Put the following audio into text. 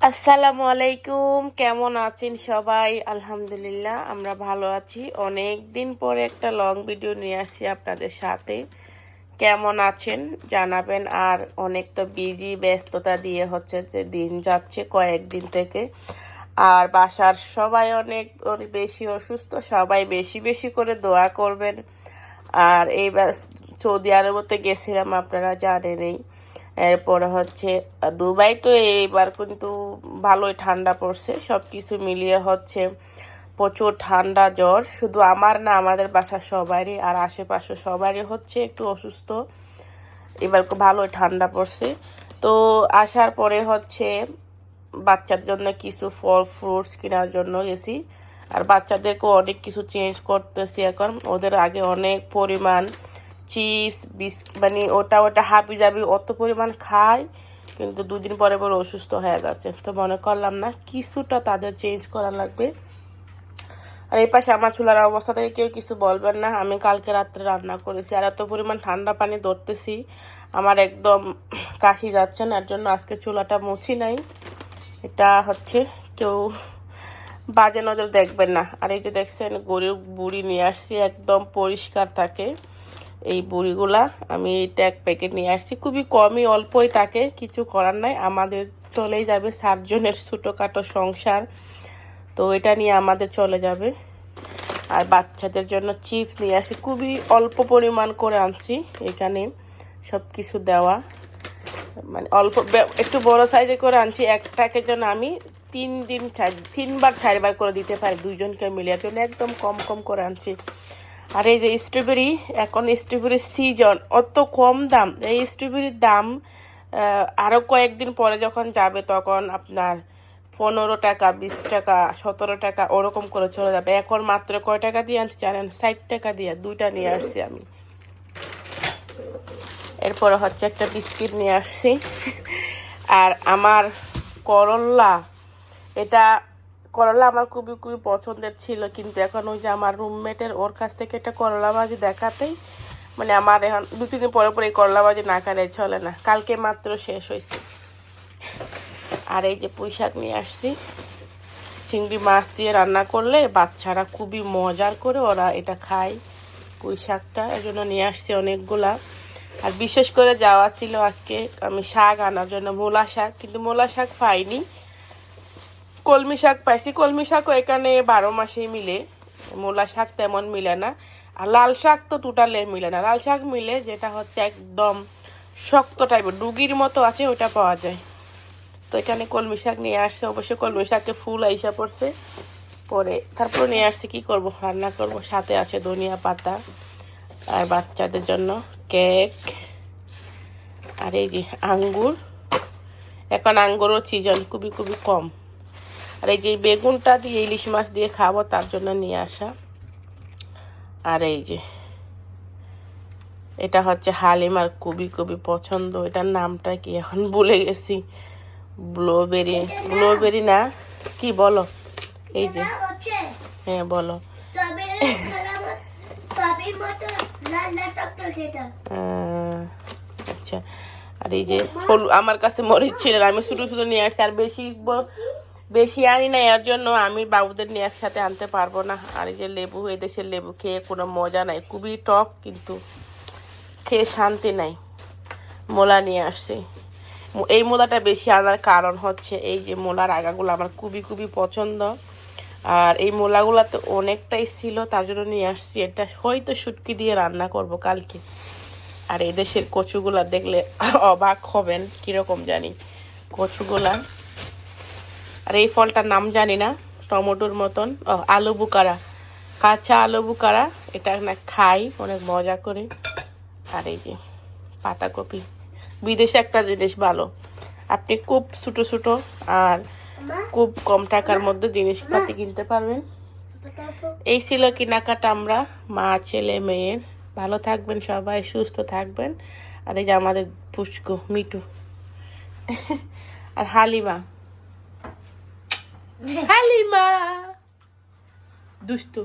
আসসালামু আলাইকুম, কেমন আছেন সবাই? আলহামদুলিল্লাহ, আমরা ভালো আছি। অনেক দিন পরে একটা লং ভিডিও নিয়ে আসছি আপনাদের সাথে। কেমন আছেন জানাবেন, আর অনেক তো বিজি ব্যস্ততা দিয়ে হচ্ছে যে দিন যাচ্ছে কয়েকদিন থেকে। আর বাসার সবাই অনেক বেশি অসুস্থ, সবাই বেশি বেশি করে দোয়া করবেন। আর এইবার সৌদি আরবতে গেছিলাম, আপনারা জানেনই। এরপরে হচ্ছে দুবাই তো এইবার কিন্তু ভালোই ঠান্ডা পড়ছে। সব কিছু মিলিয়ে হচ্ছে প্রচুর ঠান্ডা, জ্বর। শুধু আমার না, আমাদের বাসার সবারই আর আশেপাশে সবারই হচ্ছে একটু অসুস্থ। এবার ভালোই ঠান্ডা পড়ছে। তো আসার পরে হচ্ছে বাচ্চার জন্য কিছু ফল, ফ্রুটস কেনার জন্য গেছি। আর বাচ্চাদেরকেও অনেক কিছু চেঞ্জ করতেছি এখন। ওদের আগে অনেক পরিমাণ চিজ বিস্কিট মানে ওটা ওটা হাবি জাবি অত পরিমাণ খায় কিন্তু দুদিন পরে পরে অসুস্থ হয়ে গেছে। তো মনে করলাম না, কিছুটা তাদের চেঞ্জ করা লাগবে। আর এই পাশে আমার চুলার অবস্থা থেকে কেউ কিছু বলবেন না, আমি কালকে রাত্রে রান্না করেছি। আর এত পরিমাণ ঠান্ডা পানি ধরতেছি, আমার একদম কাশি যাচ্ছে না, এর জন্য আজকে চুলাটা মুছি নাই। এটা হচ্ছে কেউ বাজে নজর দেখবেন না। আর এই যে দেখছেন, গরুর বুড়ি নিয়ে আসছি, একদম পরিষ্কার থাকে। এই বুড়িগুলা, আমি এটা এক প্যাকেট নিয়ে আসছি। খুবই কমই, অল্পই থাকে কিছু করার নাই। আমাদের চলেই যাবে সাতজনের ছোটোখাটো সংসার। তো এটা নিয়ে আমাদের চলে যাবে। আর বাচ্চাদের জন্য চিপস নিয়ে আসি। খুবই অল্প পরিমাণ করে আনছি এখানে সব কিছু দেওয়া। মানে অল্প একটু বড় সাইজে করে আনছি। একটাকে জন্য আমি তিন দিন তিনবার, চারবার করে দিতে পারি। দুইজনকে মিলিয়ে। জন্য একদম কম কম করে আনছি। আর এই যে স্ট্রবেরি এখন স্ট্রবেরির সিজন অত কম দাম। এই স্ট্রবেরির দাম আরও কয়েকদিন পরে যখন যাবে তখন আপনার পনেরো টাকা, বিশ টাকা, সতেরো টাকা ওরকম করে চলে যাবে। এখন মাত্র কয় টাকা দিয়ে আনছি জানেন? ষাট টাকা দিয়ে, দুইটা নিয়ে আসছি আমি। এরপরে হচ্ছে একটা বিস্কিট নিয়ে আসছি। আর আমার করল্লা এটা করলা আমার খুবই খুবই পছন্দের ছিল। কিন্তু এখন ওই যে আমার রুমমেটের ওর কাছ থেকে একটা করলা ভাজি দেখাতেই মানে আমার এখন দু, তিন দিন পরে পরে এই করলা ভাজি না কাটে চলে না। কালকে মাত্র শেষ হয়েছে। আর এই যে পুঁই শাক নিয়ে আসছি। চিংড়ি মাছ দিয়ে রান্না করলে বাচ্চারা খুবই মজার করে ওরা এটা খায় পুঁই শাকটা। এই জন্য নিয়ে আসছি অনেকগুলা। আর বিশেষ করে যাওয়া ছিল আজকে আমি শাক আনার জন্য, মূলা শাক। কিন্তু মূলা শাক পাইনি। কলমি শাক, পাইছি কলমি শাকও এখানে বারো মাসেই মিলে। মূলা শাক তেমন মিলে না। আর লাল শাক তো টোটালে মিলে না। লাল শাক মিলে যেটা হচ্ছে একদম শক্ত টাইপের ডুগির মতো আছে ওটা পাওয়া যায়। তো এখানে কলমি শাক নিয়ে আসছে। অবশ্যই কলমি শাকে ফুল আইসা পড়ছে। পরে তারপর নিয়ে আসছে, কি করব? রান্না করব। সাথে আছে ধনিয়া পাতা আর বাচ্চাদের জন্য কেক। আর এই যে আঙ্গুর। এখন আঙ্গুরও সিজন খুবই খুবই কম। আর এই যে বেগুনটা দিয়ে ইলিশ মাছ দিয়ে খাব তার জন্য নিয়ে আসা। আর এই যে এটা হচ্ছে হালিমার কবি কবি পছন্দ। এটার নামটা কি এখন ভুলে গেছি। ব্লুবেরি ব্লুবেরি না? কি বলো? এই যে হ্যাঁ বলো। আচ্ছা। আর এই যে আমার কাছে মরিচ ছিলেন আমি শুধু শুধু নিয়ে আসছি। আর বেশি বেশি আনি না এর জন্য আমি বাবুদের নিয়ে একসাথে আনতে পারব না। আর যে লেবু এই দেশের লেবু খেয়ে কোনো মজা নাই। খুবই টক, কিন্তু খেয়ে শান্তি নাই। মোলা নিয়ে আসছি। এই মোলাটা বেশি আনার কারণ হচ্ছে, এই যে মোলার আগাগুলো আমার খুবই খুবই পছন্দ। আর এই মোলাগুলাতে অনেকটাই ছিল, তার জন্য নিয়ে আসছি। এটা হয়তো শুটকি দিয়ে রান্না করব কালকে। আর এই দেশের কচুগুলা দেখলে অবাক হবেন, কীরকম জানি কচুগুলা। আর এই ফলটার নাম জানি না, টমেটোর মতন। ও, আলু বুকারা। কাঁচা আলু বুকারা, এটা না খাই, অনেক মজা করে। আর এই যে পাতাকপি। বিদেশে একটা জিনিস ভালো। আপনি খুব ছোটো ছোটো আর খুব কম টাকার মধ্যে জিনিসপাতি কিনতে পারবেন। এই ছিল কেনাকাটা আমরা, মা, ছেলে, মেয়ের। ভালো থাকবেন সবাই, সুস্থ থাকবেন। আর এই যে আমাদের পুষ্কু মিটু আর হালিমা। হালিমা দুস্তু